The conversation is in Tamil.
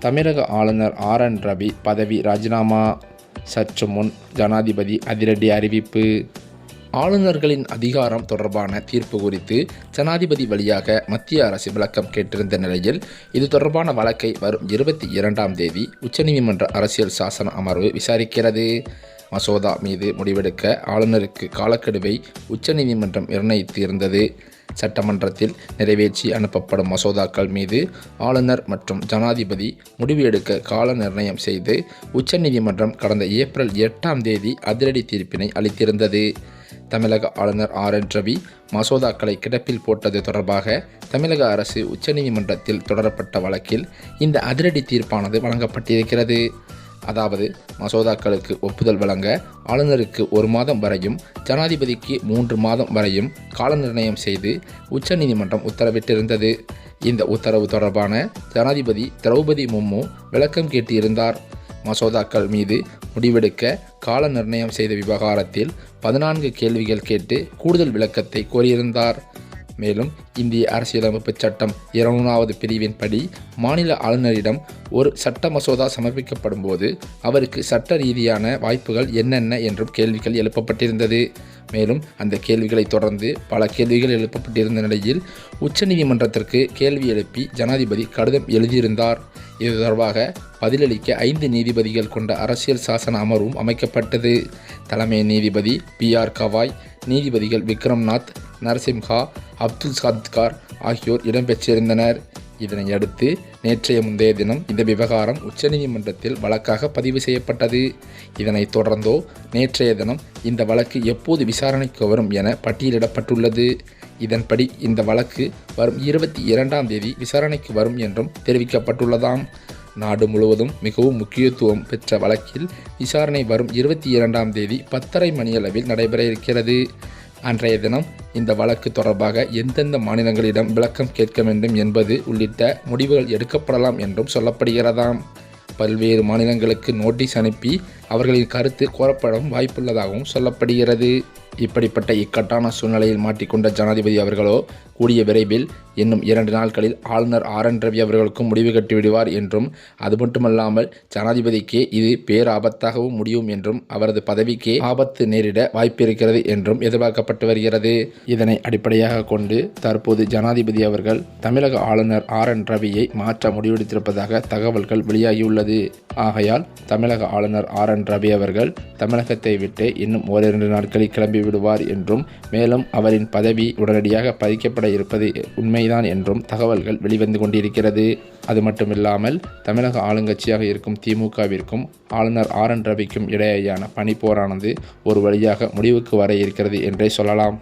தமிழக ஆளுநர் ஆர் என் ரவி பதவி ராஜினாமா. சற்று முன் ஜனாதிபதி அதிரடி அறிவிப்பு. ஆளுநர்களின் அதிகாரம் தொடர்பான தீர்ப்பு குறித்து ஜனாதிபதி வழியாக மத்திய அரசு விளக்கம் கேட்டிருந்த நிலையில் இது தொடர்பான வழக்கை வரும் இருபத்தி இரண்டாம் தேதி உச்சநீதிமன்ற அரசியல் சாசன அமர்வு விசாரிக்கிறது. மசோதா மீது முடிவெடுக்க ஆளுநருக்கு காலக்கெடுவை உச்சநீதிமன்றம் நிர்ணயித்து இருந்தது சட்டமன்றத்தில் நிறைவேற்றி அனுப்பப்படும் மசோதாக்கள் மீது ஆளுநர் மற்றும் ஜனாதிபதி முடிவு எடுக்க கால நிர்ணயம் செய்து உச்சநீதிமன்றம் கடந்த ஏப்ரல் எட்டாம் தேதி அதிரடி தீர்ப்பினை அளித்திருந்தது. தமிழக ஆளுநர் ஆர் என் ரவி மசோதாக்களை கிடப்பில் போட்டது தொடர்பாக தமிழக அரசு உச்சநீதிமன்றத்தில் தொடரப்பட்ட வழக்கில் இந்த அதிரடி தீர்ப்பானது வழங்கப்பட்டிருக்கிறது. அதாவது மசோதாக்களுக்கு ஒப்புதல் வழங்க ஆளுநருக்கு ஒரு மாதம் வரையும் ஜனாதிபதிக்கு மூன்று மாதம் வரையும் கால நிர்ணயம் செய்து உச்சநீதிமன்றம் உத்தரவிட்டிருந்தது. இந்த உத்தரவு தொடர்பான ஜனாதிபதி திரௌபதி முர்மு விளக்கம் கேட்டிருந்தார். மசோதாக்கள் மீது முடிவெடுக்க கால நிர்ணயம் செய்த விவகாரத்தில் பதினான்கு கேள்விகள் கேட்டு கூடுதல் விளக்கத்தை கோரியிருந்தார். மேலும் இந்திய அரசியலமைப்பு சட்டம் இருநூறாவது பிரிவின்படி மாநில ஆளுநரிடம் ஒரு சட்ட மசோதா சமர்ப்பிக்கப்படும் போது அவருக்கு சட்ட ரீதியான வாய்ப்புகள் என்னென்ன என்றும் கேள்விகள் எழுப்பப்பட்டிருந்தது. மேலும் அந்த கேள்விகளை தொடர்ந்து பல கேள்விகள் எழுப்பப்பட்டிருந்த நிலையில் உச்சநீதிமன்றத்திற்கு கேள்வி எழுப்பி ஜனாதிபதி கடிதம் எழுதியிருந்தார். இது தொடர்பாக பதிலளிக்க ஐந்து நீதிபதிகள் கொண்ட அரசியல் சாசன அமர்வும் அமைக்கப்பட்டது. தலைமை நீதிபதி பி ஆர் கவாய் நீதிபதிகள் விக்ரம்நாத் நரசிம்ஹா அப்துல் சத்கார் ஆகியோர் இடம்பெற்றிருந்தனர். இதனையடுத்து நேற்றைய முந்தைய தினம் இந்த விவகாரம் உச்சநீதிமன்றத்தில் வழக்காக பதிவு செய்யப்பட்டது. இதனைத் தொடர்ந்தோ நேற்றைய தினம் இந்த வழக்கு எப்போது விசாரணைக்கு வரும் என பட்டியலிடப்பட்டுள்ளது. இதன்படி இந்த வழக்கு வரும் இருபத்தி இரண்டாம் தேதி விசாரணைக்கு வரும் என்றும் தெரிவிக்கப்பட்டுள்ளதாம். நாடு முழுவதும் மிகவும் முக்கியத்துவம் பெற்ற வழக்கில் விசாரணை வரும் இருபத்தி இரண்டாம் தேதி பத்தரை மணியளவில் நடைபெற இருக்கிறது. அன்றைய தினம் இந்த வழக்கு தொடர்பாக எந்தெந்த மாநிலங்களிடம் விளக்கம் கேட்க வேண்டும் என்பது உள்ளிட்ட முடிவுகள் எடுக்கப்படலாம் என்றும் சொல்லப்படுகிறதாம். பல்வேறு மாநிலங்களுக்கு நோட்டீஸ் அனுப்பி அவர்களின் கருத்து கோரப்படும் வாய்ப்புள்ளதாகவும் சொல்லப்படுகிறது. இப்படிப்பட்ட இக்கட்டான சூழ்நிலையில் மாட்டிக்கொண்ட ஜனாதிபதி அவர்களோ கூடிய விரைவில் இன்னும் இரண்டு நாட்களில் ஆளுநர் ஆர். என். ரவி அவர்களுக்கும் முடிவு கட்டிவிடுவார் என்றும் அது மட்டுமல்லாமல் ஜனாதிபதிக்கே இது பேராபத்தாகவும் முடியும் என்றும் அவரது பதவிக்கே ஆபத்து நேரிட வாய்ப்பிருக்கிறது என்றும் எதிர்பார்க்கப்பட்டு வருகிறது. இதனை அடிப்படையாக கொண்டு தற்போது ஜனாதிபதி அவர்கள் தமிழக ஆளுநர் ஆர். என். ரவியை மாற்ற முடிவெடுத்திருப்பதாக தகவல்கள் வெளியாகியுள்ளது. ஆகையால் தமிழக ஆளுநர் ஆர். என். ரவி அவர்கள் தமிழகத்தை விட்டு இன்னும் ஓரிரண்டு நாட்களில் கிளம்பி விடுவார் என்றும் மேலும் அவரின் பதவி உடனடியாக பறிக்கப்பட இருப்பது உண்மைதான் என்றும் தகவல்கள் வெளிவந்து கொண்டிருக்கிறது. அது மட்டுமில்லாமல் தமிழக ஆளுங்கட்சியாக இருக்கும் திமுகவிற்கும் ஆளுநர் ஆர் என் ரவிக்கும் இடையேயான பனிப்போரானது ஒரு வழியாக முடிவுக்கு வர இருக்கிறது என்றே சொல்லலாம்.